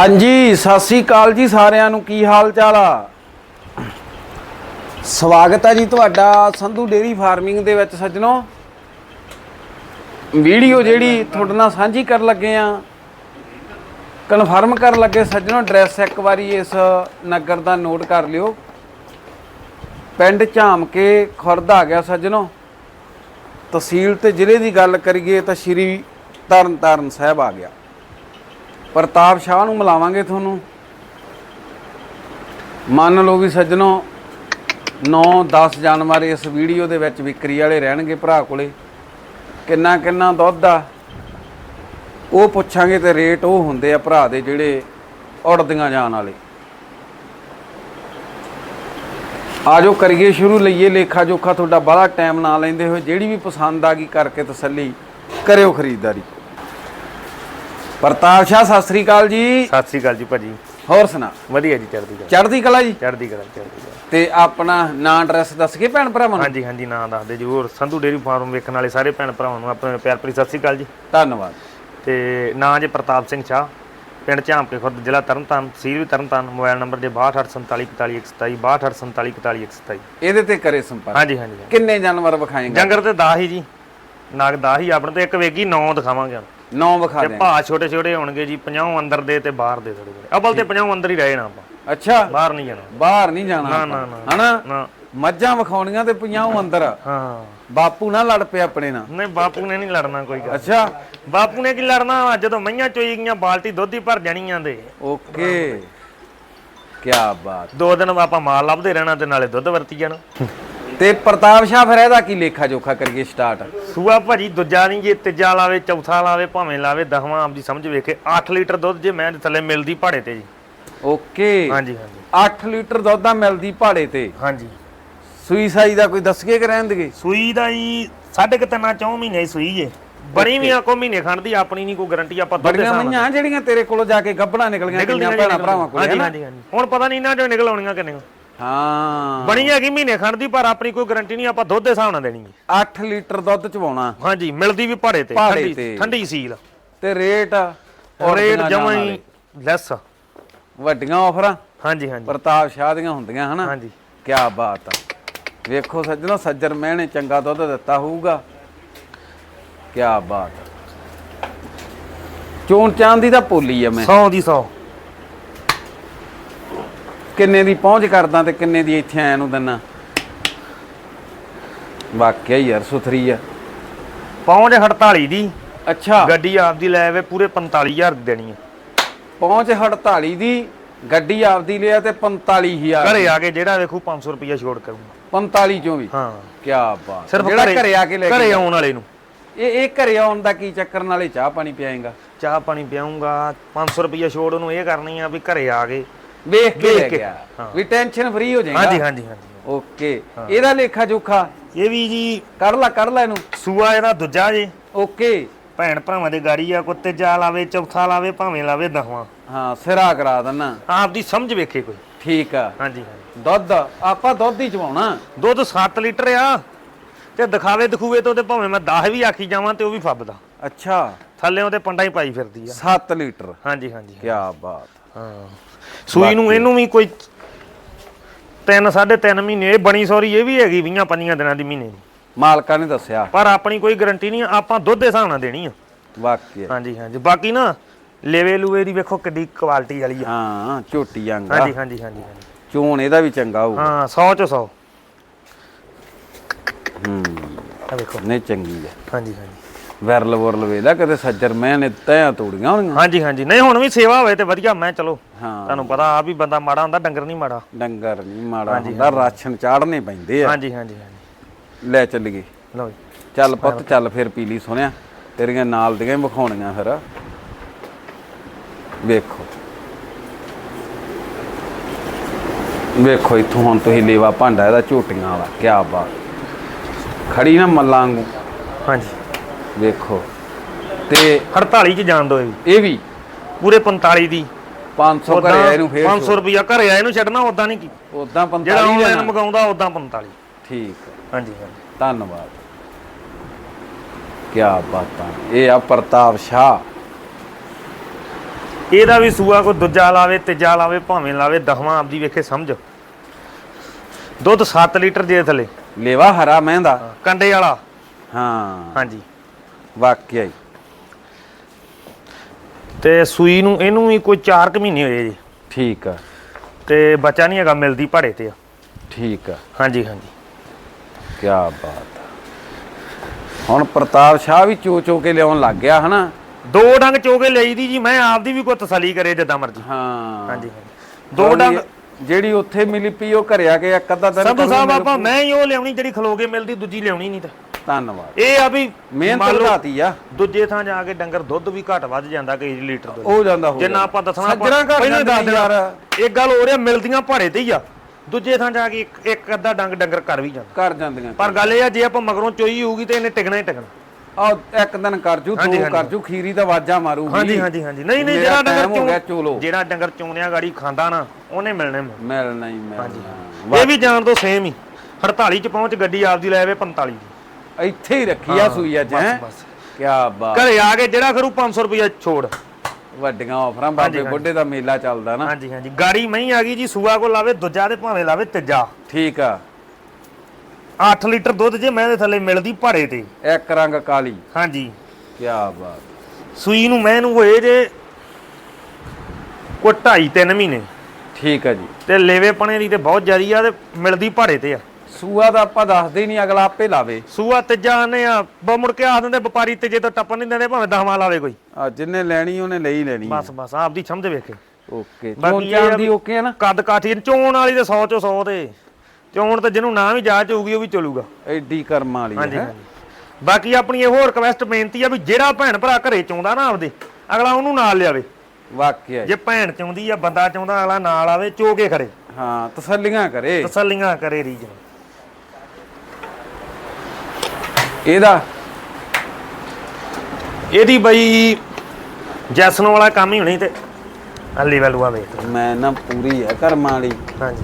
ਹਾਂਜੀ, ਸਤਿ ਸ੍ਰੀ ਅਕਾਲ ਜੀ ਸਾਰਿਆਂ ਨੂੰ। ਕੀ ਹਾਲ ਚਾਲ ਆ? ਸਵਾਗਤ ਹੈ ਜੀ ਤੁਹਾਡਾ ਸੰਧੂ ਡੇਰੀ ਫਾਰਮਿੰਗ ਦੇ ਵਿੱਚ ਸੱਜਣੋ। ਵੀਡੀਓ ਜਿਹੜੀ ਤੁਹਾਡੇ ਨਾਲ ਸਾਂਝੀ ਕਰਨ ਲੱਗੇ ਆ। ਕਨਫਰਮ ਕਰਨ ਲੱਗੇ ਸੱਜਣੋ, ਐਡਰੈਸ ਇੱਕ ਵਾਰੀ ਇਸ ਨਗਰ ਦਾ ਨੋਟ ਕਰ ਲਿਓ। ਪਿੰਡ ਝਾਮ ਕੇ ਖੁਰਦ ਆ ਗਿਆ ਸੱਜਣੋ। ਤਹਿਸੀਲ ਤੇ ਜ਼ਿਲ੍ਹੇ ਦੀ ਗੱਲ ਕਰੀਏ ਤਾਂ ਸ਼੍ਰੀ ਤਰਨਤਾਰਨ ਸਾਹਿਬ ਆ ਗਿਆ। ਪ੍ਰਤਾਪ ਸ਼ਾਹ ਨੂੰ ਮਿਲਾਵਾਂਗੇ ਤੁਹਾਨੂੰ। ਮੰਨ ਲਓ ਵੀ ਸੱਜਣੋ 9-10 ਜਾਨਵਰ ਇਸ ਵੀਡੀਓ ਦੇ ਵਿੱਚ ਵਿਕਰੀ ਵਾਲੇ ਰਹਿਣਗੇ ਭਰਾ ਕੋਲੇ। ਕਿੰਨਾ ਕਿੰਨਾ ਦੁੱਧ ਆ। ਉਹ ਪੁੱਛਾਂਗੇ ਤੇ ਰੇਟ ਉਹ ਹੁੰਦੇ ਆ ਭਰਾ ਦੇ ਜਿਹੜੇ ਉੜਦੀਆਂ ਜਾਣ ਵਾਲੇ। ਆਜੋ ਕਰੀਏ ਸ਼ੁਰੂ, ਲਈਏ ਲੇਖਾ ਜੋਖਾ, ਤੁਹਾਡਾ ਬੜਾ ਟਾਈਮ ਨਾ ਲੈਂਦੇ ਹੋਏ, ਜਿਹੜੀ ਵੀ ਪਸੰਦ ਆ ਗਈ ਕਰਕੇ ਤਸੱਲੀ ਕਰਿਓ ਖਰੀਦਦਾਰੀ। ਪ੍ਰਤਾਪ ਸ਼ਾਹ ਸਤਿ ਸ੍ਰੀ ਅਕਾਲ ਜੀ। ਸਤਿ ਸ੍ਰੀ ਅਕਾਲ ਜੀ ਭਾਜੀ। ਹੋਰ ਸੁਣਾ। ਵਧੀਆ ਜੀ ਚੜ੍ਹਦੀ ਕਲਾ। ਚੜ੍ਹਦੀ ਕਲਾ ਜੀ? ਚੜ੍ਹਦੀ ਕਲਾ ਚੜ੍ਹਦੀ ਕਲਾ। ਤੇ ਆਪਣਾ ਨਾਂ ਐਡਰੈਸ ਦੱਸ ਕੇ ਭੈਣ ਭਰਾਵਾਂ ਨੂੰ? ਹਾਂਜੀ ਹਾਂਜੀ ਨਾਂ ਦੱਸਦੇ ਜਰੂਰ। ਸੰਧੂ ਡੇਰੀ ਫਾਰਮ ਵੇਖਣ ਵਾਲੇ ਸਾਰੇ ਭੈਣ ਭਰਾਵਾਂ ਨੂੰ ਆਪਣੇ ਪਿਆਰ ਭਰੀ ਸਤਿ ਸ੍ਰੀ ਅਕਾਲ ਜੀ। ਧੰਨਵਾਦ। ਤੇ ਨਾਂ ਜੇ ਪ੍ਰਤਾਪ ਸਿੰਘ ਸ਼ਾਹ ਪਿੰਡ ਝਾਮਕੇ ਖੁਰਦ ਜ਼ਿਲ੍ਹਾ ਤਰਨਤਾਰਨ ਤਹਿਸੀਲ ਵੀ ਤਰਨਤਾਰਨ ਮੋਬਾਈਲ ਨੰਬਰ ਜੇ 6284444127 6284444127 ਇਹਦੇ ਤੇ ਕਰੇ ਸੰਪਰਕ। ਹਾਂਜੀ ਹਾਂਜੀ ਹਾਂਜੀ। ਕਿੰਨੇ ਜਾਨਵਰ ਵਿਖਾਏਗਾ? ਜੰਗਰ ਤੇ 10 ਹੀ ਜੀ। ਨਾਗ 10 ਹੀ ਆਪਣੇ ਤੇ ਇੱਕ ਵੇਗੀ 9 ਦਿਖਾਵਾਂਗੇ ਹੁਣ। ਨੌ ਵਿਖਾ ਤੇ ਦੇ ਭਾ ਛੋਟੇ ਛੋਟੇ ਹੋਣਗੇ ਜੀ 50 ਅੰਦਰ ਦੇ ਤੇ ਬਾਹਰ ਦੇ ਥੋੜੇ ਥੋੜੇ ਅਬਲ ਤੇ 50 ਅੰਦਰ ਹੀ ਰਹੇ ਨਾ ਆਪਾਂ। ਅੱਛਾ। ਬਾਹਰ ਨਹੀਂ ਜਾਣਾ। ਬਾਹਰ ਨਹੀਂ ਜਾਣਾ ਨਾ। ਨਾ ਨਾ। ਹਨਾ? ਨਾ। ਮੱਝਾਂ ਵਿਖਾਉਣੀਆਂ ਤੇ ਪੰਜਾਹ ਅੰਦਰ। ਹਾਂ। ਬਾਪੂ ਨਾ ਲੜ ਪਿਆ ਆਪਣੇ ਨਾਲ। ਨਹੀਂ ਬਾਪੂ ਨੇ ਨਹੀਂ ਲੜਨਾ ਕੋਈ ਗੱਲ। ਅੱਛਾ। ਬਾਪੂ ਨੇ ਕੀ ਲੜਨਾ ਵਾ? ਜਦੋਂ ਮਈਆਂ ਚੋਈ ਗਈਆਂ ਬਾਲਟੀ ਦੁੱਧ ਹੀ ਭਰ ਜਾਣੀਆਂ ਦੇ। ਓਕੇ। ਕੀ ਬਾਤ। ਦੋ ਦਿਨ ਆਪਾਂ ਮਾਲ ਲੱਭਦੇ ਰਹਿਣਾ ਤੇ ਨਾਲੇ ਦੁੱਧ ਵਰਤੀ ਜਾਣਾ। ਤੇ ਪ੍ਰਤਾਪ ਸ਼ਾਹ ਫਿਰ ਇਹਦਾ ਕੀ ਲੇਖਾ ਜੋਖਾ ਕਰੀਏ ਸਟਾਰਟ ਸੂਆ ਭਾਜੀ ਦੂਜਾ ਨਹੀਂ ਜੇ ਤੀਜਾ ਲਾਵੇ ਚੌਥਾ ਲਾਵੇ ਭਾਵੇਂ ਲਾਵੇ ਦਸਵਾਂ ਆਪਦੀ ਸਮਝ ਵੇਖੇ। 8 ਲੀਟਰ ਦੁੱਧ ਜੇ ਮੈਂ ਥੱਲੇ ਮਿਲਦੀ ਭਾੜੇ ਤੇ ਜੀ। ਓਕੇ। ਹਾਂਜੀ ਹਾਂਜੀ। 8 ਲੀਟਰ ਦੁੱਧ ਦਾ ਮਿਲਦੀ ਪਹਾੜੇ ਤੇ। ਹਾਂਜੀ। ਸੂਈ ਸਾਈ ਦਾ ਕੋਈ ਦੱਸ ਕੇ ਕਿ ਰਹਿਣ ਦੇਗੇ ਸੂਈ ਦਾ ਜੀ ਸਾਢੇ ਕੁ ਤਿੰਨਾਂ ਚੌਂ ਮਹੀਨੇ ਦੀ ਸੂਈ ਜੇ। ਬਣੀ ਵੀ ਆ ਕੋ ਮਹੀਨੇ ਦੀ ਆਪਣੀ ਨਹੀਂ ਕੋਈ ਗਾਰੰਟੀ ਆਪਾਂ ਦੁੱਧ ਦੇ ਬੜੀਆਂ ਹਿਸਾਬ ਨਾਲ। ਮਈਆਂ ਜਿਹੜੀਆਂ ਤੇਰੇ ਕੋਲੋਂ ਜਾ ਕੇ ਗੱਭਣਾ ਨਿਕਲੀਆਂ ਕਿੰਨੀਆਂ ਭੈਣਾਂ ਭਰਾਵਾਂ ਕੋਲ ਹਾਂਜੀ ਹਾਂਜੀ ਹਾਂਜੀ। ਹੁਣ ਪਤਾ ਨਹੀਂ ਇਹਨਾਂ ਚੋਂ ਨਿਕਲ ਆਉਣੀਆਂ ਕਿੰਨੇ ਹਾਂ। ਬਣੀ ਹੈਗੀ ਮਹੀਨੇ ਖੰਡ ਦੀ ਪਰ ਆਪਣੀ ਕੋਈ ਗਾਰੰਟੀ ਨਹੀਂ ਆਪਾਂ ਦੁੱਧ ਦੇ ਹਿਸਾਬ ਨਾਲ ਦੇਣੀ ਹੈ। 8 ਲੀਟਰ ਦੁੱਧ ਚਵਾਉਣਾ। ਹਾਂਜੀ ਮਿਲਦੀ ਵੀ ਭਾੜੇ ਤੇ ਭਾੜੇ ਠੰਡੀ ਤੇ। ਠੰਡੀ ਸੀਲ। ਤੇ ਰੇਟ ਰੇਟ ਜਮਾਂ ਹੀ ਲੈਸ ਵੱਡੀਆਂ ਆਫਰਾਂ। ਹਾਂਜੀ ਹਾਂਜੀ। ਪ੍ਰਤਾਪ ਸ਼ਾਹ ਦੀਆਂ ਹੁੰਦੀਆਂ ਹਨਾ? ਹਾਂਜੀ। ਕੀ ਬਾਤ ਆ। ਵੇਖੋ ਸੱਜਣੋ ਸੱਜਰ ਮਹਿਣੇ ਚੰਗਾ ਦੁੱਧ ਦਿੱਤਾ ਹੋਊਗਾ। ਕੀ ਬਾਤ ਆ। ਚੋਣ ਚਾਂਦ ਦੀ ਭੁੱਲੀ ਆ ਮੈਂ। 100 ਦੀ 100 ਕਿੰਨੇ ਦੀ ਪਹੁੰਚ ਕਰਦਾ ਤੇ ਕਿੰਨੇ ਦੀ ਇੱਥੇ ਆਇਆ ਨੂੰ ਦਿਨਾ? ਵਾਕਿਆ ਯਾਰ ਸੁਥਰੀ ਆ। ਪਹੁੰਚ 48 ਦੀ। ਅੱਛਾ। ਗੱਡੀ ਆਪਦੀ ਲੈ ਆਵੇ ਪੂਰੇ 45000 ਦੀ ਦੇਣੀ ਹੈ ਪਹੁੰਚ 48 ਦੀ ਗੱਡੀ ਆਪਦੀ ਲਿਆ ਤੇ 45000 ਘਰੇ ਆ ਕੇ ਜਿਹੜਾ ਵੇਖੂ 500 ਰੁਪਇਆ ਛੋੜ ਕਰੂੰਗਾ। 45 ਚੋਂ ਵੀ? ਹਾਂ। ਕੀ ਬਾਤ ਸਿਰਫ ਜਿਹੜਾ ਘਰੇ ਆ ਕੇ ਲੈ ਘਰੇ ਆਉਣ ਵਾਲੇ ਨੂੰ। ਇਹ ਇਹ ਘਰੇ ਆਉਣ ਦਾ ਕੀ ਚੱਕਰ? ਨਾਲੇ ਚਾਹ ਪਾਣੀ ਪਿਆਏਗਾ। ਚਾਹ ਪਾਣੀ ਪਿਆਉਂਗਾ 500 ਰੁਪਇਆ ਛੋੜ ਉਹਨੂੰ ਇਹ ਕਰਨੀ ਆ ਵੀ ਘਰੇ ਆ ਕੇ ਵੇਖ ਕੇ ਲੈ ਗਿਆ। ਵੀ ਟੈਨਸ਼ਨ ਫ੍ਰੀ ਹੋ ਜਾਏਗਾ। ਹਾਂਜੀ ਹਾਂਜੀ ਹਾਂਜੀ। ਓਕੇ ਇਹਦਾ ਲੇਖਾ ਜੋਖਾ? ਇਹ ਵੀ ਜੀ ਕੱਢ ਲੈ ਕੱਢ ਲੈ ਇਹਨੂੰ। ਸੂਆ ਇਹਦਾ ਦੂਜਾ ਜੇ। ਓਕੇ ਭੈਣ ਭਰਾਵਾਂ ਦੇ ਗਾੜੀ ਆ ਕੁੱਤੇ ਜਾ ਲਾਵੇ ਚੌਥਾ ਲਾਵੇ ਭਾਵੇਂ ਲਾਵੇ ਦਸਵਾਂ। ਹਾਂ ਸਿਰਾ ਕਰਾ ਦਿੰਨਾ। ਆਪਦੀ ਸਮਝ ਵੇਖੇ ਕੋਈ। ਠੀਕ ਆ। ਹਾਂਜੀ ਹਾਂਜੀ। ਦੁੱਧ ਆਪਾਂ ਦੁੱਧ ਹੀ ਚਵਾਉਣਾ। ਦੁੱਧ 7 ਲੀਟਰ ਆ। ਤੇ ਦਿਖਾਵੇ ਦਿਖੂਵੇ ਤੋਂ ਤੇ ਭਾਵੇਂ ਮੈਂ 10 ਵੀ ਆਖੀ ਜਾਵਾਂ ਤੇ ਉਹ ਵੀ ਫੱਬਦਾ। ਅੱਛਾ। ਥੱਲੇ ਉਹਦੇ ਪੰਡਾ ਹੀ ਪਾਈ ਫਿਰਦੀ ਆ। 7 ਲੀਟਰ। ਹਾਂਜੀ ਹਾਂਜੀ ਕੀ ਬਾਤ। ਹਾਂ। ਸੂਈ ਨੂੰ ਇਹਨੂੰ ਵੀ ਕੋਈ 3 3.5 ਮਹੀਨੇ ਇਹ ਬਣੀ ਸੌਰੀ ਇਹ ਵੀ ਹੈਗੀ 20 ਪੰਜੀਆਂ ਦਿਨਾਂ ਦੀ ਮਹੀਨੇ ਦੀ। ਮਾਲਕਾਂ ਨੇ ਦੱਸਿਆ। ਪਰ ਆਪਣੀ ਕੋਈ ਗਾਰੰਟੀ ਨਹੀਂ ਆਪਾਂ ਦੁੱਧ ਦੇ ਹਿਸਾਬ ਨਾਲ ਦੇਣੀ ਆ। ਵਾਕਿਆ ਹਾਂਜੀ ਹਾਂਜੀ। ਬਾਕੀ ਨਾ ਲੇਵੇ ਲੂਵੇ ਦੀ ਵੇਖੋ ਕਿੱਡੀ ਕੁਆਲਿਟੀ ਵਾਲੀ ਆ। ਹਾਂ ਝੋਟੀ ਅੰਗਾ ਹਾਂਜੀ ਹਾਂਜੀ ਹਾਂਜੀ ਹਾਂਜੀ। ਚੋਣ ਇਹਦਾ ਵੀ ਚੰਗਾ ਹੋਊ ਹਾਂ 100 ਚੋਂ 100 ਹੂੰ। ਆ ਵੇਖੋ। ਨਹੀਂ ਚੰਗੀ ਆ ਹਾਂਜੀ ਹਾਂਜੀ। ਵੈਰਲ ਵਰਲ ਵੇਲਾ ਕਦੇ ਸੱਜਰ ਮੈਂ ਨੇ ਤੈਆਂ ਤੋੜੀਆਂ ਹੋਣੀਆਂ। ਹਾਂਜੀ ਹਾਂਜੀ। ਨਹੀਂ ਹੁਣ ਵੀ ਸੇਵਾ ਹੋਵੇ ਤੇ ਵਧੀਆ ਮੈਂ ਚਲੋ। ਹਾਂ। ਤੁਹਾਨੂੰ ਪਤਾ ਆ ਵੀ ਬੰਦਾ ਮਾੜਾ ਹੁੰਦਾ ਡੰਗਰ ਨਹੀਂ ਮਾੜਾ। ਡੰਗਰ ਨਹੀਂ ਮਾੜਾ ਹੁੰਦਾ ਰਾਸ਼ਨ ਚਾੜਨੇ ਪੈਂਦੇ ਆ। ਹਾਂਜੀ ਹਾਂਜੀ ਹਾਂਜੀ। ਲੈ ਚੱਲੀਏ। ਲਓ ਜੀ। ਚੱਲ ਪੁੱਤ ਚੱਲ। ਫਿਰ ਪੀਲੀ ਸੋਹਣਿਆ। ਤੇਰੀਆਂ ਨਾਲ ਦੀਆਂ ਹੀ ਵਿਖਾਉਣੀਆਂ ਫਿਰ। ਵੇਖੋ। ਵੇਖੋ ਇੱਥੋਂ ਹੁਣ ਤੁਸੀਂ ਲੇਵਾ ਭਾਂਡਾ ਇਹਦਾ ਝੋਟੀਆਂ ਵਾਲਾ ਕੀ ਬਾਤ। ਖੜੀ ਨਾ ਮੱਲਾਂ ਵਾਂਗੂ। ਹਾਂਜੀ। ਵੇਖੋ। ਤੇ 48 ਚ ਜਾਣ ਦੋ ਇਹ ਵੀ। ਪੂਰੇ 45 ਦੀ। 500 ਉਦਾਂ ਘਰੇ ਇਹਨੂੰ ਫੇਰ 500 ਰੁਪਿਆ ਘਰੇ ਆਏ ਨੂੰ ਛੱਡਣਾ ਉਦਾਂ ਨਹੀਂ ਕੀ। ਉਦਾਂ ਜਿਹੜਾ 45 ਆਨਲਾਈਨ ਲੈਣਾ। ਮਗਾਉਂਦਾ ਉਦਾਂ 45 ਠੀਕ ਹਾਂਜੀ ਹਾਂਜੀ। ਧੰਨਵਾਦ। ਕੀ ਬਾਤਾਂ। ਇਹ ਆ ਪ੍ਰਤਾਪ ਸ਼ਾਹ। ਇਹਦਾ ਵੀ ਸੂਆ ਕੋਈ ਦੂਜਾ ਲਾਵੇ ਤੀਜਾ ਲਾਵੇ ਭਾਵੇਂ ਲਾਵੇ ਦਹਵਾਂ ਆਪਦੀ ਵੇਖੇ ਸਮਝ। ਦੁੱਧ 7 ਲੀਟਰ ਦੇ ਥੱਲੇ। ਲੇਵਾ ਹਰਾ ਮਹਿੰਦਾ। ਕੰਡੇ ਵਾਲਾ। ਹਾਂ। ਹਾਂਜੀ। ਵਾਕਿਆ ਹੀ। ਤੇ ਸੂਈ ਨੂੰ ਇਹਨੂੰ ਵੀ ਕੋਈ 4 ਕੁ ਮਹੀਨੇ ਹੋਏ ਜੀ। ਠੀਕ ਆ। ਤੇ ਬੱਚਾ ਨਹੀਂ ਹੈਗਾ ਮਿਲਦੀ ਭਾੜੇ ਤੇ ਆ। ਠੀਕ ਆ। ਹਾਂਜੀ ਹਾਂਜੀ। ਕੀ ਬਾਤ ਆ। ਹੁਣ ਪ੍ਰਤਾਪ ਸ਼ਾਹ ਵੀ ਚੋ ਚੋ ਕੇ ਲਿਆਉਣ ਲੱਗ ਗਿਆ ਹਨਾ? ਦੋ ਡੰਗ ਚੋਗੇ ਲਈ ਦੀ ਜੀ ਮੈਂ ਆਪਦੀ ਵੀ ਕੋਈ ਤਸੱਲੀ ਕਰੇ ਜਿੱਦਾਂ ਮਰਜ਼ੀ। ਹਾਂ। ਹਾਂਜੀ ਹਾਂਜੀ। ਦੋ ਡੰਗ ਜਿਹੜੀ ਉੱਥੇ ਮਿਲੀ ਪਈ ਉਹ ਘਰੇ ਆ ਕੇ ਇੱਕ ਅੱਧਾ ਦਿਨ ਸੰਧੂ ਸਾਹਿਬ ਆਪਾਂ ਮੈਂ ਹੀ ਉਹ ਲਿਆਉਣੀ ਜਿਹੜੀ ਖਲੋ ਕੇ ਮਿਲਦੀ ਦੂਜੀ ਲਿਆਉਣੀ ਨਹੀਂ ਤਾਂ। ਧੰਨਵਾਦ। ਇਹ ਆ ਵੀ ਮਿਹਨਤ ਮੰਨ ਲਓ ਲਗਾਤੀ ਆ। ਦੂਜੇ ਥਾਂ ਜਾ ਕੇ ਡੰਗਰ ਦੁੱਧ ਵੀ ਘਟ ਵੱਧ ਜਾਂਦਾ ਕਈ ਲੀਟਰ ਦੁੱਧ। ਹੋ ਜਾਂਦਾ ਹੋ ਜਿੰਨਾ। ਆਪਾਂ ਦੱਸਣਾ ਆਪਾਂ ਸੱਜਣਾ ਘਰ ਪਹਿਲਾਂ ਹੀ ਦੱਸ ਜਾਂਦੇ ਦੇਣਾ। ਯਾਰ। ਇੱਕ ਗੱਲ ਹੋ ਰਿਹਾ ਮਿਲਦੀਆਂ ਭਾੜੇ ਤੇ ਹੀ ਆ। ਦੂਜੇ ਥਾਂ ਜਾ ਕੇ ਇੱਕ ਇੱਕ ਅੱਧਾ ਡੰਗ ਡੰਗਰ ਕਰ ਵੀ ਜਾਂਦਾ। ਕਰ ਜਾਂਦੀਆਂ। ਪਰ ਗੱਲ ਇਹ ਆ ਜੇ ਆਪਾਂ ਮਗਰੋਂ ਚੋਈ ਹੋਊਗੀ ਤੇ ਇਹਨੇ ਟਿਕਣਾ ਹੀ ਟਿਕਣਾ। ਆ ਇੱਕ ਦਿਨ ਕਰ ਜੂ ਹਾਂਜੀ, ਦੋ ਹਾਂਜੀ। ਕਰ ਜੂ ਖੀਰੀ ਦਾ ਵਾਜਾ ਮਾਰੂਗੀ। ਹਾਂਜੀ ਹਾਂਜੀ ਹਾਂਜੀ। ਨਹੀਂ ਨਹੀਂ ਮੇਰਾ ਜਿਹੜਾ ਡੰਗਰ time ਹੋ ਗਿਆ ਚੋਂ ਚੋਲੋ। ਜਿਹੜਾ ਡੰਗਰ ਚੋਣਿਆ ਗਾੜੀ ਖਾਂਦਾ ਨਾ ਉਹਨੇ ਮਿਲਣੇ ਮਿਲਣੇ। ਮਿਲਣਾ ਹੀ ਮਿਲਣਾ। ਇਹ ਵੀ ਜਾਣ ਤੋਂ ਸੇਮ ਹੀ। 48 ਚ ਪਹੁੰਚ ਗੱਡੀ ਆਪਦੀ ਲੈ ਆਵੇ 45 ਦੀ। ਇੱਥੇ ਹੀ ਰੱਖੀ ਆ ਸੂਈ ਅੱਜ ਹੈ? ਬਸ। ਕੀ ਬਾਤ। ਘਰੇ ਆ ਕੇ ਜਿਹੜਾ ਕਰੂ 500 ਰੁਪਇਆ ਛੋੜ। ਵੱਡੀਆਂ ਆਫਰਾਂ ਬਾਬੇ ਬੁੱਢੇ ਦਾ ਮੇਲਾ ਚੱਲਦਾ ਨਾ। ਹਾਂਜੀ ਹਾਂਜੀ। ਗਾੜੀ ਮਹੀਂ ਆ ਗਈ ਜੀ ਸੂਆ ਕੋ ਲਾਵੇ ਦੂਜਾ ਤੇ ਭਾਵੇਂ ਲਾਵੇ ਤੀਜਾ। ਠੀਕ ਆ। 8 ਲੀਟਰ ਦੁੱਧ ਜੇ ਮੈਂ ਦੇ ਥੱਲੇ ਮਿਲਦੀ ਭਾੜੇ ਤੇ। ਇੱਕ ਰੰਗ ਕਾਲੀ। ਹਾਂਜੀ। ਕੀ ਬਾਤ। ਸੂਈ ਨੂੰ ਮੈਂ ਨੂੰ ਹੋਏ ਜੇ ਕੋ 2.5 3 ਮਹੀਨੇ। ਠੀਕ ਆ ਜੀ। ਤੇ ਲੇਵੇ ਪਣੇ ਦੀ ਤੇ ਬਹੁਤ ਜ਼ਿਆਦੀ ਆ ਤੇ ਮਿਲਦੀ ਭਾੜੇ ਤੇ ਆ। ਸੂਆ ਦਾ ਆਪਾਂ ਦੱਸਦੇ ਹੀ ਨਹੀਂ ਅਗਲਾ ਆਪੇ ਲਾਵੇ। ਸੂਆ ਤੀਜਾ ਨੇ ਆ ਬ ਮੁੜ ਕੇ ਆਖ ਦਿੰਦੇ ਵਪਾਰੀ ਤੀਜੇ ਤੋਂ ਟੱਪਣ ਨਹੀਂ ਦਿੰਦੇ ਭਾਵੇਂ ਦਹਵਾਂ ਲਾਵੇ ਕੋਈ। ਆ ਜਿੰਨੇ ਲੈਣੀ ਉਹਨੇ ਲਈ ਲੈਣੀ ਬਸ ਬਸ ਆਪਦੀ ਸਮਝ ਵੇਖੇ। ਓਕੇ ਬਾਕੀ ਚੋਣ ਇਹ ਆ ਚਾਣ ਦੀ ਵੀ- ਓਕੇ ਆ ਨਾ? ਕੱਦ ਕਾਠੀ ਚੋਣ ਵਾਲੀ ਤੇ 100 ਚੋਂ 100 ਤੇ। ਚੋਣ ਤੇ ਜਿਹਨੂੰ ਨਾ ਵੀ ਜਾਚ ਹੋਊਗੀ ਉਹ ਵੀ ਚਲੂਗਾ। ਐਡੀ ਕਰਮਾਂ ਵਾਲੀ ਹਾਂਜੀ ਹੈ? ਹਾਂਜੀ। ਬਾਕੀ ਆਪਣੀ ਇਹ ਹੋਰ ਰਿਕਵੈਸਟ ਬੇਨਤੀ ਆ ਵੀ ਜਿਹੜਾ ਭੈਣ ਭਰਾ ਘਰੇ ਚਾਉਂਦਾ ਨਾ ਆਪਦੇ ਅਗਲਾ ਉਹਨੂੰ ਨਾਲ ਲਿਆਵੇ। ਵਾਕਿਆ ਜੇ ਭੈਣ ਚਾਉਂਦੀ ਆ ਬੰਦਾ ਚਾਉਂਦਾ ਅਗਲਾ ਨਾਲ ਆਵੇ ਚੋ ਕੇ ਖੜੇ। ਹਾਂ ਤਸੱਲੀਆਂ ਕਰੇ। ਤਸੱਲੀਆਂ ਕਰੇ ਰੀਜਨ। ਇਹਦਾ? ਇਹਦੀ ਬਈ ਜੈਸਨ ਵਾਲਾ ਕੰਮ ਹੀ ਹੋਣੀ ਤੇ। ਅੱਲੀ ਵੈਲੂਆ ਵੇਖ। ਮੈਂ ਨਾ ਪੂਰੀ ਹੈ ਕਰਮਾਂ ਵਾਲੀ ਹਾਂਜੀ।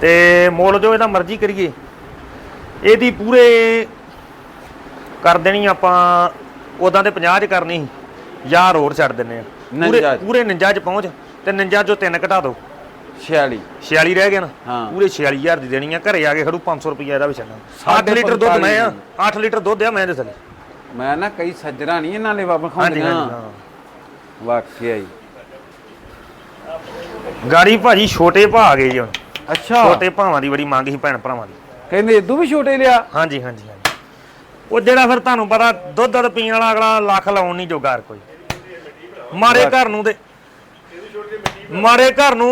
ਤੇ ਮੁੱਲ ਜੋ ਇਹਦਾ ਮਰਜ਼ੀ ਕਰੀਏ। ਇਹਦੀ ਪੂਰੇ ਕਰ ਦੇਣੀ ਆਪਾਂ ਉਦਾਂ ਤੇ 50 ਚ ਕਰਨੀ ਸੀ। ਜਾਂ ਰੋਡ ਛੱਡ ਦਿੰਨੇ ਆ। ਪੂਰੇ 49 ਚ। ਪੂਰੇ 49 ਚ ਪਹੁੰਚ ਤੇ 49 ਚੋਂ ਤਿੰਨ ਘਟਾ ਦਿਓ 46 46 ਰਹਿ ਗਏ ਨਾ। ਹਾਂ। ਪੂਰੇ 46000 ਦੀ ਦੇਣੀ ਆ। ਘਰੇ ਆ ਕੇ ਖੜੂ 500 ਰੁਪਏ ਇਹਦਾ ਵੀ ਛੱਡਾਂ। 8 ਸਾਢੇ ਲੀਟਰ ਦੁੱਧ ਮੈਂ ਆ ਪੰਤਾਲੀ 8 ਲੀਟਰ ਦੁੱਧ ਆ ਮੈਂ ਦੇ ਥੱਲੇ। ਮੈਂ ਨਾ ਕਈ ਸੱਜਣਾ ਨਹੀਂ ਇਹਨਾਂ ਲਈ ਬਾਬਾ ਹਾਂਜੀ ਹਾਂਜੀ ਹਾਂ। ਵਾਕਿਆ ਹੀ। ਗਾੜੀ ਭਾਜੀ ਛੋਟੇ ਭਾ ਆ ਗਏ ਜੀ ਹੁਣ। ਅੱਛਾ। ਛੋਟੇ ਭਾਵਾਂ ਦੀ ਬੜੀ ਮੰਗ ਸੀ ਭੈਣ ਭਰਾਵਾਂ ਦੀ। ਕਹਿੰਦੇ ਇਦੋਂ ਵੀ ਛੋਟੇ ਲਿਆ? ਹਾਂਜੀ ਹਾਂਜੀ ਹਾਂਜੀ। ਉਹ ਜਿਹੜਾ ਫਿਰ ਤੁਹਾਨੂੰ ਪਤਾ ਦੁੱਧ ਦੁੱਧ ਪੀਣ ਵਾਲਾ ਅਗਲਾ ਲੱਖ ਲਾਉਣ ਨਹੀਂ ਜੋਗਾਰ ਕੋਈ। ਮਾਰੇ ਘਰ ਨੂੰ ਤੇ ਮਾਰੇ ਘਰ ਨੂੰ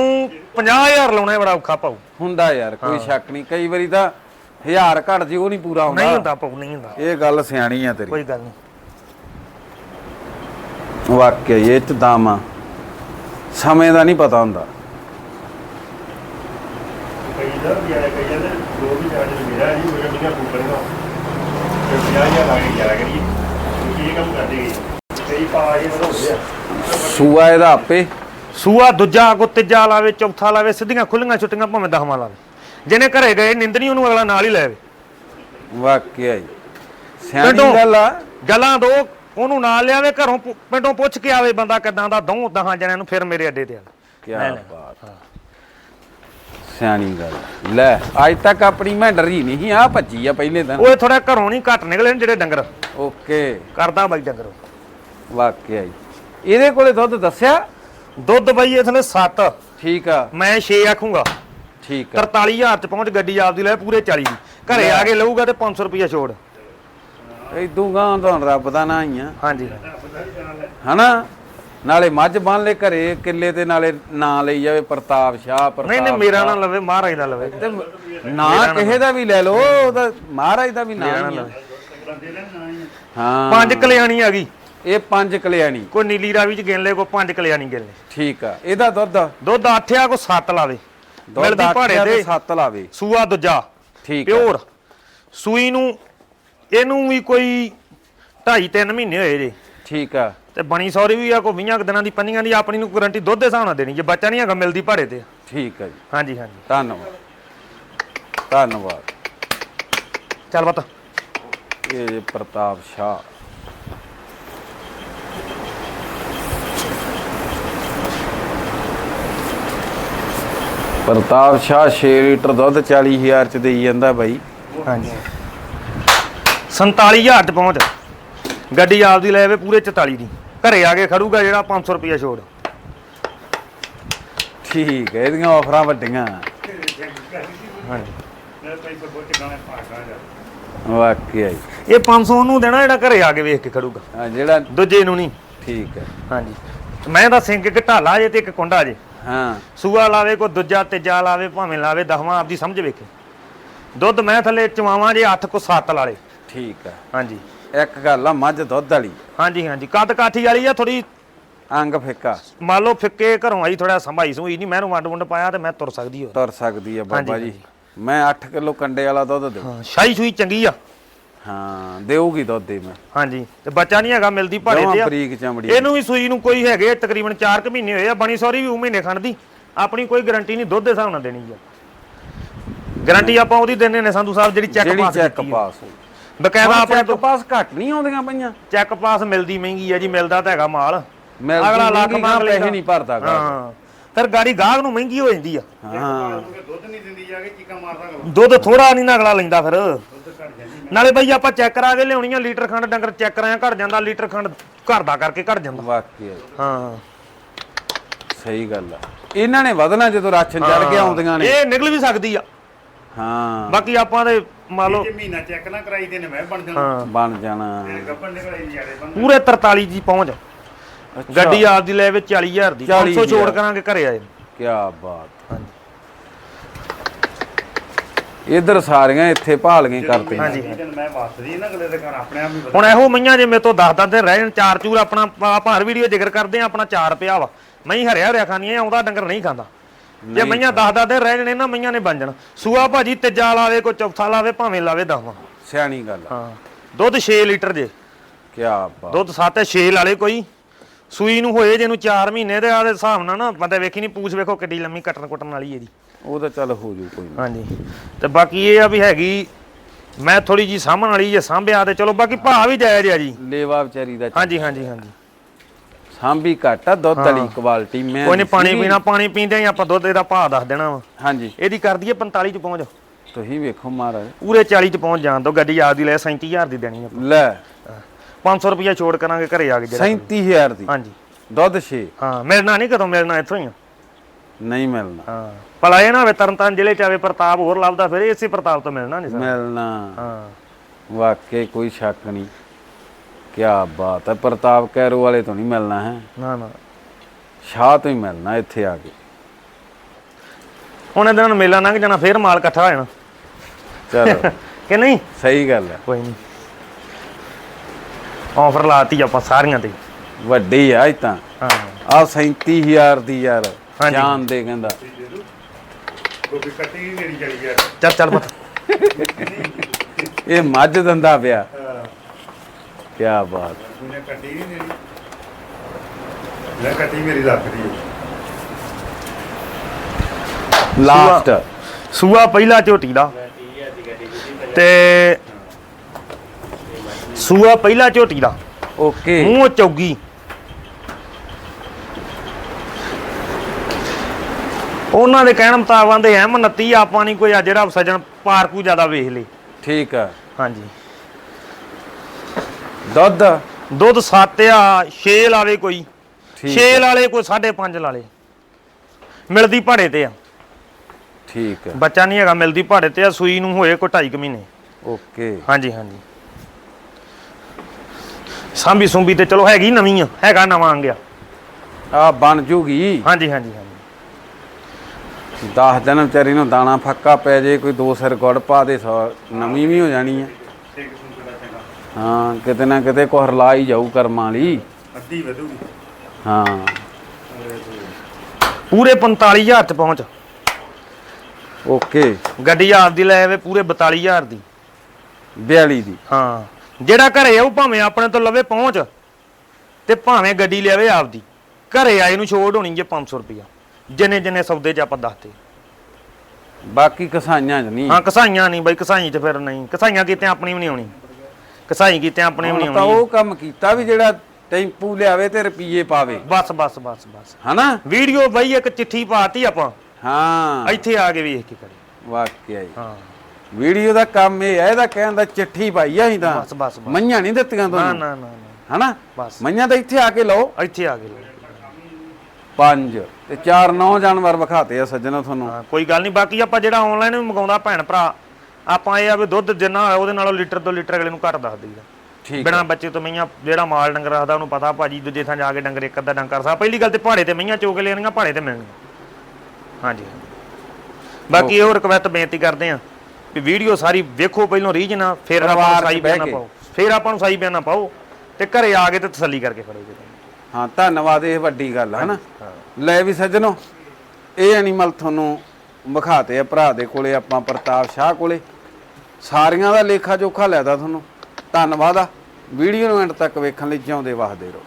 50000 ਲਾਉਣਾ ਬੜਾ ਔਖਾ ਪਾਉ। ਹੁੰਦਾ ਯਾਰ ਕੋਈ ਸ਼ੱਕ ਨਹੀਂ। ਕਈ ਵਾਰੀ ਤਾਂ ਹਜ਼ਾਰ ਘੱਟ ਜੀ ਉਹ ਨਹੀਂ ਪੂਰਾ ਨਹੀਂ ਹੁੰਦਾ ਹੁੰਦਾ ਪਾਉ ਨਹੀਂ ਹੁੰਦਾ। ਇਹ ਗੱਲ ਸਿਆਣੀ ਆ ਤੇਰੀ। ਕੋਈ ਗੱਲ ਨਹੀਂ। ਵਾਕਿਆ ਇਹ ਚ ਦਮ ਸਮੇਂ ਦਾ ਨਹੀਂ ਪਤਾ ਹੁੰਦਾ। ਕਈ ਦਾ ਵੀ ਆਇਆ ਕਈ ਜਾਂਦੇ ਦੋ ਵੀ ਚਾਰਜ ਮੇਰਾ ਜੀ ਮੇਰੇ ਬਿਨਾ ਫੂਕਣ ਦਾ ਤੇ 50000 ਲਾ ਕੇ ਜਾਇਆ ਕਰੀਏ। ਕਿਉਂਕਿ ਇਹ ਕੰਮ ਕਰਦੇ ਗਏ। ਕਈ ਪਾ ਇਹ ਹੋ ਗਿਆ ਸੂਆ ਇਹਦਾ ਆਪੇ। ਸੂਆ ਦੂਜਾ ਕੋ ਤੀਜਾ ਲਾਵੇ ਚੌਥਾ ਲਾਵੇ ਸਿੱਧੀਆਂ ਖੁੱਲੀਆਂ ਛੁੱਟੀਆਂ ਭਾਵੇਂ ਦਹਵਾਂ ਲਾਵੇ। ਜਿਹਨੇ ਘਰੇ ਗਏ ਨਿੰਦਣੀ ਉਹਨੂੰ ਅਗਲਾ ਨਾਲ ਹੀ ਲੈ ਆਵੇ। ਵਾਕਿਆ ਹੀ ਸਿਆਣੀ ਗੱਲ ਆ। ਗੱਲਾਂ ਦੋ ਉਹਨੂੰ ਨਾਲ ਲਿਆਵੇ ਘਰੋਂ ਪੁ- ਪਿੰਡੋਂ ਪੁੱਛ ਕੇ ਆਵੇ ਬੰਦਾ ਕਿਦਾਂ ਦਾ ਦਊ ਦਹਾਂ ਜਣਿਆਂ ਨੂੰ ਫਿਰ ਮੇਰੇ ਅੱਡੇ ਤੇ ਆ। ਕੀ ਬਾਤ। ਸਿਆਣੀ ਗੱਲ ਲੈ ਅੱਜ ਤੱਕ ਆਪਣੀ ਮੈਂ ਡਰੀ ਨਹੀਂ ਆ ਭੱਜੀ ਆ ਪਹਿਲੇ ਦਿਨ। ਉਹ ਥੋੜਾ ਘਰੋਂ ਨਹੀਂ ਘੱਟ ਨਿਕਲੇ ਨੇ ਜਿਹੜੇ ਡੰਗਰ। ਓਕੇ। ਕਰਦਾ ਬਾਈ ਡੰਗਰ। ਵਾਕਿਆ ਹੀ ਇਹਦੇ ਕੋਲੇ ਦੁੱਧ ਦੱਸਿਆ? ਦੁੱਧ ਬਈ ਇਥਲੇ 7 ਠੀਕ ਆ। ਮੈਂ 6 ਆਖੂੰਗਾ। ਠੀਕ ਆ। 43000 ਚ ਪਹੁੰਚ ਗੱਡੀ ਆਪਦੀ ਲੈ ਪੂਰੇ 40 ਦੀ। ਘਰੇ ਆ ਕੇ ਲਊਗਾ ਤੇ 500 ਰੁਪਇਆ ਛੋੜ। ਇਦੋਂ ਗਾਂ ਤਾਂ ਰੱਬ ਦਾ ਨਾਂ ਹੀ ਆ। ਹਾਂਜੀ। ਹਨਾ? ਨਾਲੇ ਮੱਝ ਬੰਨ ਲੈ ਘਰੇ ਕਿੱਲੇ ਤੇ ਨਾਲੇ ਨਾਂ ਲਈ ਜਾਵੇ ਪ੍ਰਤਾਪ ਸ਼ਾਹ ਪ੍ਰਤਾਪ ਨਹੀਂ ਨਹੀਂ ਮੇਰਾ ਨਾ ਲਵੇ ਮਹਾਰਾਜ ਦਾ ਲਵੇ। ਤੇ ਨਾਂ ਕਿਸੇ ਦਾ ਵੀ ਲੈ ਲਓ ਉਹਦਾ ਮਹਾਰਾਜ ਦਾ ਵੀ ਨਾਂ ਹੀ ਆ। ਹਾਂ। ਪੰਜ ਕਲਿਆਣੀ ਆ ਗਈ। ਇਹ ਪੰਜ ਕਲਿਆਣੀ। ਕੋਈ ਨੀਲੀ ਰਾਵੀ ਚ ਗਿਣ ਲੈ ਕੋਈ ਪੰਜ ਕਲਿਆਣੀ ਗਿਣ ਲੈ ਠੀਕ ਆ ਇਹਦਾ ਦੁੱਧ? ਦੁੱਧ 8 ਆ ਕੋ 7 ਲਾਵੇ ਮਿਲਦੀ ਭਾੜੇ ਤੇ ਸੱਤ ਲਾਵੇ। ਸੂਆ ਦੂਜਾ। ਠੀਕ ਪਿਓਰ। ਸੂਈ ਨੂੰ ਇਹਨੂੰ ਵੀ ਕੋਈ 2.5 3 ਮਹੀਨੇ ਹੋਏ ਜੇ। ਠੀਕ ਆ। ਤੇ ਬਣੀ ਸੌਰੀ ਵੀ ਆ ਕੋ 20 ਕੁ ਦਿਨਾਂ ਦੀ ਪੰਨੀਆਂ ਦੀ ਆਪਣੀ ਨੂੰ ਗਾਰੰਟੀ ਦੁੱਧ ਦੇ ਹਿਸਾਬ ਨਾਲ ਦੇਣੀ ਜੇ ਬੱਚਾ ਨਹੀਂ ਹੈਗਾ ਮਿਲਦੀ ਭਾੜੇ ਤੇ। ਠੀਕ ਆ ਜੀ। ਹਾਂਜੀ ਹਾਂਜੀ। ਧੰਨਵਾਦ। ਧੰਨਵਾਦ। ਚੱਲ ਬਤ ਇਹ ਪ੍ਰਤਾਪ ਸ਼ਾਹ। ਪ੍ਰਤਾਪ ਸ਼ਾਹ 6 ਲੀਟਰ ਦੁੱਧ 40000 ਚ ਦੇਈ ਜਾਂਦਾ ਬਾਈ। ਹਾਂਜੀ। 47000 ਚ ਪਹੁੰਚ। ਗੱਡੀ ਆਪਦੀ ਲੈ ਆਵੇ ਪੂਰੇ 44 ਦੀ। ਘਰੇ ਆ ਕੇ ਖੜੂਗਾ ਜਿਹੜਾ 500 ਰੁਪਿਆ ਛੋੜ ਠੀਕ ਹੈ ਇਹਦੀਆਂ ਆਫਰਾਂ ਵੱਡੀਆਂ। ਹਾਂਜੀ। ਵਾਕਿਆ ਇਹ 500 ਉਹਨੂੰ ਦੇਣਾ ਜਿਹੜਾ ਘਰੇ ਆ ਕੇ ਵੇਖ ਕੇ ਖੜੂਗਾ। ਹਾਂ ਜਿਹੜਾ ਦੂਜੇ ਨੂੰ ਨਹੀਂ। ਠੀਕ ਹੈ। ਹਾਂਜੀ। ਮੈਂ ਤਾਂ ਸਿੰਘ ਇੱਕ ਢਾਲਾ ਜੇ ਤੇ ਇੱਕ ਕੁੰਡਾ ਜੇ। ਹਾਂ। ਸੂਆ ਲਾਵੇ ਕੋ ਦੂਜਾ ਤੀਜਾ ਲਾਵੇ ਭਾਵੇਂ ਲਾਵੇ ਦਸਵਾਂ ਆਪਦੀ ਸਮਝ ਵੇਖੇ। ਦੁੱਧ ਮੈਂ ਥੱਲੇ ਚਵਾਵਾਂ ਜੇ 8 ਕੋ 7 ਲਾਲੇ ਠੀਕ ਹੈ ਹਾਂਜੀ। ਇੱਕ ਗੱਲ ਆ ਮੱਝ ਦੁੱਧ ਵਾਲੀ। ਹਾਂਜੀ ਹਾਂਜੀ। ਕੱਦ ਕਾਠੀ ਵਾਲੀ ਆ ਥੋੜੀ ਅੰਗ ਫਿੱਕਾ। ਮੰਨ ਲਓ ਫਿੱਕੇ ਘਰੋਂ ਆਈ ਥੋੜਾ ਸੰਭਾਈ ਸੂਈ ਨਹੀਂ ਮੈਨੂੰ ਵੰਡ ਵੰਡ ਪਾਇਆ ਤੇ ਮੈਂ ਤੁਰ ਸਕਦੀ ਹੋ ਤੁਰ ਸਕਦੀ ਆ ਬਾਬਾ ਜੀ। ਮੈਂ 8 ਕਿਲੋ ਕੰਡੇ ਵਾਲਾ ਦੁੱਧ ਦੇ ਹਾਂ ਸ਼ਾਹੀ ਸੂਈ ਚੰਗੀ ਆ। ਹਾਂ ਦੇਊਗੀ ਦੁੱਧ ਦੇ ਮੈਂ। ਹਾਂਜੀ ਤੇ ਬੱਚਾ ਨਹੀਂ ਹੈਗਾ ਮਿਲਦੀ ਭਾੜੇ ਜਮਾਂ ਤੇ ਆ। ਬਰੀਕ ਚਮੜੀ। ਇਹਨੂੰ ਵੀ ਸੂਈ ਨੂੰ ਕੋਈ ਹੈਗੇ ਤਕਰੀਬਨ 4 ਕੁ ਮਹੀਨੇ ਹੋਏ ਆ ਬਣੀ ਸੌਰੀ ਵੀ ਉਹ ਮਹੀਨੇ ਖੰਡ ਦੀ ਆਪਣੀ ਕੋਈ ਗਾਰੰਟੀ ਨਹੀਂ ਦੁੱਧ ਦੇ ਹਿਸਾਬ ਨਾਲ ਦੇਣੀ ਆ। ਗਾਰੰਟੀ ਆਪਾਂ ਉਹਦੀ ਦਿੰਦੇ ਨੇ ਸੰਧੂ ਸਾਹਿਬ ਜਿਹੜੀ ਚੈੱਕ ਜਿਹੜੀ ਪਾਸ ਚੈੱਕ ਕੀਤੀ ਆ। ਪਾਸ ਹੋਈ। ਬਕਾਇਦਾ ਆਪਣੇ ਚੈੱਕ ਤੋਂ ਪਾਸ ਘੱਟ ਨਹੀਂ ਆਉਂਦੀਆਂ ਪਈਆਂ। ਚੈੱਕ ਪਾਸ ਮਿਲਦੀ ਮਹਿੰਗੀ ਆ ਜੀ ਮਿਲਦਾ ਤਾਂ ਹੈਗਾ ਮਾਲ। ਮਿਲਦੀ ਅਗਲਾ ਲੱਖ ਮਹਿੰਗੀ ਮੰਗ ਪੈਸੇ ਲੈਂਦਾ। ਨਹੀਂ ਭਰਦਾ ਗਾ। ਹਾਂ। ਫਿਰ ਗਾੜੀ ਗਾਹਕ ਨੂੰ ਮਹਿੰਗੀ ਹੋ ਜਾਂਦੀ ਆ। ਹਾਂ। ਦੁੱਧ ਨਹੀਂ ਦਿੰਦੀ ਜਾ ਕੇ ਚੀਕਾਂ ਮਾਰਦਾ ਗਾ। ਦੁੱਧ ਥੋੜਾ ਨਹੀਂ ਨਾ ਅਗਲਾ ਲੈਂਦਾ ਫਿਰ। ਨਾਲੇ ਬਈ ਆਪਾਂ ਚੈੱਕ ਕਰਾ ਕੇ ਲਿਆਉਣੀ ਆ ਲੀਟਰ ਖੰਡ ਡੰਗਰ ਚੈੱਕ ਕਰਾਇਆ ਘਟ ਜਾਂਦਾ ਲੀਟਰ ਖੰਡ ਘਰ ਦਾ ਕਰਕੇ ਘਟ ਜਾਂਦਾ। ਵਾਕਿਆ ਹੀ, ਹਾਂ। ਸਹੀ ਗੱਲ ਆ। ਇਹਨਾਂ ਨੇ ਵਧਣਾ ਜਦੋਂ ਰਾਸ਼ਨ ਚੜ ਕੇ ਆਉਂਦੀਆਂ ਨੇ। ਇਹ ਨਿਕਲ ਵੀ ਸਕਦੀ ਆ। ਹਾਂ। ਬਾਕੀ ਆਪਾਂ ਦੇ ਮੰਨ ਲਓ ਜੇ ਮਹੀਨਾ ਚੈੱਕ ਨਾ ਕਰਾਈ ਤੇ ਨੇ ਮੈਂ ਬਣ ਜਾਣਾ। ਹਾਂ। ਬਣ ਜਾਣਾ। ਗੱਪਣ ਨਿਕਲਾਈ ਯਾਰੇ ਬਣ ਪੂਰੇ 43 ਦੀ ਪਹੁੰਚ। ਗੱਡੀ ਆਪਦੀ ਲੈ ਵਿੱਚ 40000 ਦੀ। 500 ਛੋੜ 40,000 ਕਰਾਂਗੇ ਘਰੇ ਆਏ। ਕੀ ਬਾਤ ਇਧਰ ਸਾਰੀਆਂ ਇੱਥੇ ਭਾਲੀਆਂ ਕਰਤੀਆਂ। ਹਾਂਜੀ। ਮੈਂ ਵਸਦੀ ਨਾ ਅਗਲੇ ਦੇ ਘਰ ਆਪਣੇ ਆਪ ਹੀ ਹੁਣ ਇਹੋ ਮਈਆਂ ਜੇ ਮੇਰੇ ਤੋਂ 10 ਦਿਨ ਰਹਿ ਜਾਣ ਚਾਰ ਚੂਰ ਆਪਣਾ ਆਪਾਂ ਹਰ ਵੀਡੀਓ ਜ਼ਿਕਰ ਕਰਦੇ ਆ ਆਪਣਾ ਚਾਰ ਪਿਆ ਵਾ। ਮਈ ਹਰਿਆ ਹਰਿਆ ਖਾਣੀਆਂ ਆਉਂਦਾ ਡੰਗਰ ਨਹੀਂ ਖਾਂਦਾ। ਜੇ ਮਈਆਂ 10 10 ਦਿਨ ਰਹਿ ਜਾਣ ਇਹਨਾਂ ਮਈਆਂ ਨੇ ਬਣ ਜਾਣਾ। ਸੂਆ ਭਾਜੀ ਤੀਜਾ ਲਾਵੇ ਕੋਈ ਚੌਥਾ ਲਾਵੇ ਭਾਵੇਂ ਲਾਵੇ ਦਸਵਾਂ ਸਿਆਣੀ ਗੱਲ ਹਾਂ। ਦੁੱਧ 6 ਲੀਟਰ ਜੇ। ਕੀ ਬਾਤ। ਦੁੱਧ 7 6 ਲਾਲੇ ਕੋਈ। ਸੂਈ ਨੂੰ ਹੋਏ ਜੇ ਨੂੰ 4 ਮਹੀਨੇ ਦੇ ਆਦੇ ਹਿਸਾਬ ਨਾਲ ਨਾ ਬੰਦਾ ਵੇਖੀ ਨਹੀਂ ਪੂਛ ਵੇਖੋ ਕਿੱਡੀ ਲੰਮੀ ਕੱਟਣ ਕੁੱਟਣ ਵਾਲੀ ਇਹਦੀ। ਉਹ ਤਾਂ ਚੱਲ ਹੋ ਜੂ ਕੋਈ ਨਾ। ਹਾਂਜੀ। ਤੇ ਬਾਕੀ ਇਹ ਆ ਵੀ ਹੈਗੀ ਮੈਂ ਥੋੜੀ ਜੀ ਸਾਂਭਣ ਵਾਲੀ ਜੇ ਸਾਂਭਿਆ ਤੇ ਚਲੋ ਬਾਕੀ ਭਾਅ ਵੀ ਜਾਇਜ਼ ਆ ਜੀ। ਲੇਵਾ ਵਿਚਾਰੀ ਦਾ ਹਾਂਜੀ ਹਾਂਜੀ ਹਾਂਜੀ। ਸਾਂਭੀ ਘੱਟ ਆ ਦੁੱਧ ਵਾਲੀ ਕੁਆਲਿਟੀ ਮੈਂ ਕੋਈ ਨਹੀਂ ਪਾਣੀ ਪੀਣਾ ਪਾਣੀ ਪੀਂਦੇ ਹੀ ਆਪਾਂ ਦੁੱਧ ਦਾ ਭਾਅ ਦੱਸ ਦੇਣਾ ਵਾ। ਹਾਂਜੀ। ਇਹਦੀ ਕਰ ਦਈਏ 45 ਚ ਪਹੁੰਚ। ਤੁਸੀਂ ਵੇਖੋ ਮਹਾਰਾਜ। ਪੂਰੇ 40 ਚ ਪਹੁੰਚ ਜਾਣ ਤੋਂ ਗੱਡੀ ਆਪਦੀ ਲੈ 37000 ਦੀ ਦੇਣੀ ਆਪਾਂ। ਲੈ। 500 ਰੁਪਇਆ ਛੋੜ ਕਰਾਂਗੇ ਘਰੇ ਆ ਕੇ ਜਿਹੜਾ 37000 ਦੀ? ਹਾਂਜੀ। ਦੁੱਧ 6 ਹਾਂ ਮਿਲਣਾ ਨਹੀਂ ਕਦੋਂ ਮਿਲਣਾ ਇੱਥੋਂ ਹੀ ਆ। ਨਹੀਂ ਮਿਲਣਾ। ਹਾਂ। ਭਲਾ ਇਹ ਨਾ ਹੋਵੇ ਤਰਨਤਾਰਨ ਜ਼ਿਲ੍ਹੇ ਚ ਆਵੇ ਪ੍ਰਤਾਪ ਹੋਰ ਲੱਭਦਾ ਫਿਰ ਇਸੇ ਪ੍ਰਤਾਪ ਤੋਂ ਮਿਲਣਾ ਨਹੀਂ ਸਰ। ਮਿਲਣਾ। ਹਾਂ। ਵਾਕਈ ਕੋਈ ਸ਼ੱਕ ਨਹੀਂ। ਕੀ ਬਾਤ ਹੈ ਪ੍ਰਤਾਪ ਕੈਰੋ ਵਾਲੇ ਤੋਂ ਨਹੀਂ ਮਿਲਣਾ ਹੈ। ਨਾ ਨਾ। ਸ਼ਾਹ ਤੋਂ ਹੀ ਮਿਲਣਾ ਇੱਥੇ ਆ ਕੇ। ਹੁਣ ਇਹਦੇ ਨਾਲ ਮੇਲਾ ਲੰਘ ਜਾਣਾ ਫੇਰ ਮਾਲ ਇਕੱਠਾ ਹੋ ਜਾਣਾ। ਚਲੋ। ਕਿ ਨਹੀਂ? ਸਹੀ ਗੱਲ ਹੈ। ਕੋਈ ਨਹੀਂ। ਆਫਰ ਲਾਤੀ ਆਪਾਂ ਸਾਰੀਆਂ ਤੇ। ਵੱਡੀ ਆ ਇਹ ਤਾਂ। ਹਾਂ। ਆ 37000 ਦੀ ਯਾਰ। ਹਾਂਜੀ। ਜਾਨ ਦੇ ਕਹਿੰਦਾ। ਕੱਟੀ ਮੇਰੀ ਚਲੀ ਗਿਆ ਚੱਲ ਚੱਲ ਪੁੱਤ। ਇਹ ਮੱਝ ਦੰਦਾ ਪਿਆ। ਹਾਂ। ਕੀ ਬਾਤ। ਉਹਨੇ ਕੱਟੀ ਨਹੀਂ ਮੇਰੀ ਲੈ ਕੱਟੀ ਮੇਰੀ ਲੱਗ ਰਹੀ ਹੈ ਲਾਸਟ ਸੂਆ ਪਹਿਲਾ ਝੋਟੀ ਦਾ। ਤੇ ਸੂਆ ਪਹਿਲਾ ਝੋਟੀ ਦਾ। ਓਕੇ ਮੂੰਹ ਚੌਗੀ। ਉਹਨਾਂ ਦੇ ਕਹਿਣ ਮੁਤਾਬਕ ਆਂਦੇ ਐਮ 29 ਆਪਾਂ ਨਹੀਂ ਕੋਈ ਆ ਜਿਹੜਾ ਸਜਣ ਪਾਰਕੂ ਜ਼ਿਆਦਾ ਵੇਖ ਲੇ। ਠੀਕ ਆ। ਹਾਂਜੀ। ਦੁੱਧ? ਦੁੱਧ 7 ਆ 6 ਲਾਵੇ ਕੋਈ। ਠੀਕ 6 ਲਾਲੇ ਕੋਈ 5.5 ਲਾਲੇ ਮਿਲਦੀ ਭਾੜੇ ਤੇ ਆ। ਠੀਕ ਆ। ਬੱਚਾ ਨਹੀਂ ਹੈਗਾ ਮਿਲਦੀ ਭਾੜੇ ਤੇ ਆ ਸੂਈ ਨੂੰ ਹੋਏ ਕੋਈ 2.5 ਮਹੀਨੇ। ਓਕੇ। ਹਾਂਜੀ ਹਾਂਜੀ। ਸਾਂਭੀ ਸੁੰਭੀ ਤੇ ਚਲੋ ਹੈਗੀ ਨਵੀਂ ਆ ਹੈਗਾ ਨਵਾਂ ਆ ਗਿਆ ਆ ਬਣ ਜੂਗੀ। ਹਾਂਜੀ ਹਾਂਜੀ। 10 ਦਿਨ ਵਿਚਾਰੀ ਨੂੰ ਦਾਣਾ ਫੱਕਾ ਪੈ ਜੇ ਕੋਈ ਦੋ ਸਿਰ ਗੁੜ ਪਾ ਦੇ ਸੌ ਨਵੀਂ ਵੀ ਹੋ ਜਾਣੀ ਆ। ਹਾਂ ਕਿਤੇ ਨਾ ਕਿਤੇ ਕੋ ਹਰਲਾ ਹੀ ਜਾਊ ਕਰਮਾਂ ਲਈ ਅੱਧੀ ਵਧੂਗੀ। ਹਾਂ। ਪੂਰੇ 45000 ਚ ਪਹੁੰਚ। ਓਕੇ। ਗੱਡੀ ਆਪਦੀ ਲੈ ਆਵੇ ਪੂਰੇ 42000 ਦੀ। 42 ਦੀ। ਹਾਂ। ਜਿਹੜਾ ਘਰੇ ਆਉ ਭਾਵੇਂ ਆਪਣੇ ਤੋਂ ਲਵੇ ਪਹੁੰਚ ਤੇ ਭਾਵੇਂ ਗੱਡੀ ਲਿਆਵੇ ਆਪਦੀ ਘਰੇ ਆਏ ਨੂੰ ਛੋੜ ਹੋਣੀ ਜੇ 500 ਰੁਪਇਆ। ਜਿੰਨੇ ਜਿੰਨੇ ਸੌਦੇ ਚ ਆਪਾਂ ਦੱਸਦੇ ਬਾਕੀ ਕਸਾਈਆਂ ਚ ਨਹੀਂ। ਹਾਂ ਕਸਾਈਆਂ ਨਹੀਂ ਬਾਈ ਕਸਾਈ ਚ ਫਿਰ ਨਹੀਂ। ਕਸਾਈਆਂ ਕੀਤੇ ਆਪਣੀ ਵੀ ਨਹੀਂ ਆਉਣੀ ਕਸਾਈ ਕੀਤੇ ਆਪਣੀ ਵੀ ਨਹੀਂ ਹੁਣ ਤਾਂ ਆਉਣੀ ਉਹ ਕੰਮ ਕੀਤਾ ਵੀ ਜਿਹੜਾ ਟੈਂਪੂ ਲਿਆਵੇ ਤੇ ਰੁਪਈਏ ਪਾਵੇ। ਬਸ ਬਸ ਬਸ ਬਸ। ਹਨਾ? ਵੀਡੀਓ ਬਾਈ ਇੱਕ ਚਿੱਠੀ ਪਾਤੀ ਆਪਾਂ। ਹਾਂ। ਇੱਥੇ ਆ ਕੇ ਵੇਖ ਕੇ ਕਰੇ। ਵਾਕਿਆ ਹੀ ਹਾਂ। ਵੀਡੀਓ ਦਾ ਕੰਮ ਇਹ ਹੈ ਇਹਦਾ ਕਹਿਣ ਦਾ ਚਿੱਠੀ ਪਾਈ ਆ ਅਸੀਂ ਤਾਂ। ਬਸ ਬਸ ਬਸ। ਮਈਆਂ ਨਹੀਂ ਦਿੱਤੀਆਂ ਨਾ ਤੁਹਾਨੂੰ। ਨਾ ਨਾ ਨਾ। ਹਨਾ? ਬਸ। ਮਈਆਂ ਤਾਂ ਇੱਥੇ ਆ ਕੇ ਲਓ। ਇੱਥੇ ਆ ਗਏ ਲੋਕ। ਪੰਜ। ਤੇ ਚਾਰ ਨੌ ਜਾਨਵਰ ਵਿਖਾਤੇ ਆ ਸੱਜਣਾ ਤੁਹਾਨੂੰ। ਹਾਂ ਕੋਈ ਗੱਲ ਨਹੀਂ ਬਾਕੀ ਆਪਾਂ ਜਿਹੜਾ ਆਨਲਾਈਨ ਮੰਗਾਉਂਦਾ ਭੈਣ ਭਰਾ ਆਪਾਂ ਇਹ ਆ ਵੀ ਦੁੱਧ ਜਿੰਨਾ ਹੋਇਆ ਉਹਦੇ ਨਾਲੋਂ ਲੀਟਰ ਤੋਂ ਲੀਟਰ ਅਗਲੇ ਨੂੰ ਘੱਟ ਦੱਸ ਦਈਦਾ। ਠੀਕ ਬਿਨਾ ਬੱਚੇ ਤੋਂ ਮਈਆਂ ਜਿਹੜਾ ਮਾਲ ਡੰਗਰ ਰੱਖਦਾ ਉਹਨੂੰ ਪਤਾ ਭਾਜੀ ਦੂਜੇ ਥਾਂ ਜਾ ਕੇ ਡੰਗਰ ਇੱਕ ਅੱਧਾ ਡੰਗ ਕਰ ਸਕਦਾ ਪਹਿਲੀ ਗੱਲ ਤੇ ਪਹਾੜੇ ਤੇ ਮਈਆਂ ਚੋਕ ਲੈਣੀਆਂ ਪਹਾੜੇ ਤੇ ਮਿਲਣੀਆਂ। ਹਾਂਜੀ ਬਾਕੀ ਇਹ ਰਿਕਵੈਸਟ ਬੇਨਤੀ ਕਰਦੇ ਆ ਵੀ ਵੀਡੀਓ ਸਾਰੀ ਵੇਖੋ ਪਹਿਲਾਂ ਰੀਜਨ ਫਿਰ ਆਪਾਂ ਪਰਿਵਾਰ ਨੂੰ 'ਚ ਸਾਈ ਬਹਿ ਬਿਆਨਾ ਕੇ। ਪਾਓ। ਫਿਰ ਆਪਾਂ ਨੂੰ ਸਾਈ ਬਿਆਨਾ ਪਾਓ ਤੇ ਘਰੇ ਆ ਕੇ ਤੇ ਤਸੱਲੀ ਕਰਕੇ ਫੜੋ ਜੀ। ਹਾਂ ਧੰਨਵਾਦ ਇਹ ਵੱਡੀ ਗੱਲ ਹੈ ਹਨਾ? ਲੈ ਵੀ ਸੱਜਣੋ ਇਹ ਐਨੀਮਲ ਤੁਹਾਨੂੰ ਵਿਖਾਤੇ ਆ ਭਰਾ ਦੇ ਕੋਲੇ ਆਪਾਂ ਪ੍ਰਤਾਪ ਸ਼ਾਹ ਕੋਲੇ। ਸਾਰੀਆਂ ਦਾ ਲੇਖਾ ਜੋਖਾ ਲੈਦਾ ਤੁਹਾਨੂੰ। ਧੰਨਵਾਦ ਆ। ਵੀਡੀਓ ਨੂੰ ਐਂਡ ਤੱਕ ਵੇਖਣ ਲਈ ਜਿਉਂਦੇ ਵਸਦੇ ਰਹੋ।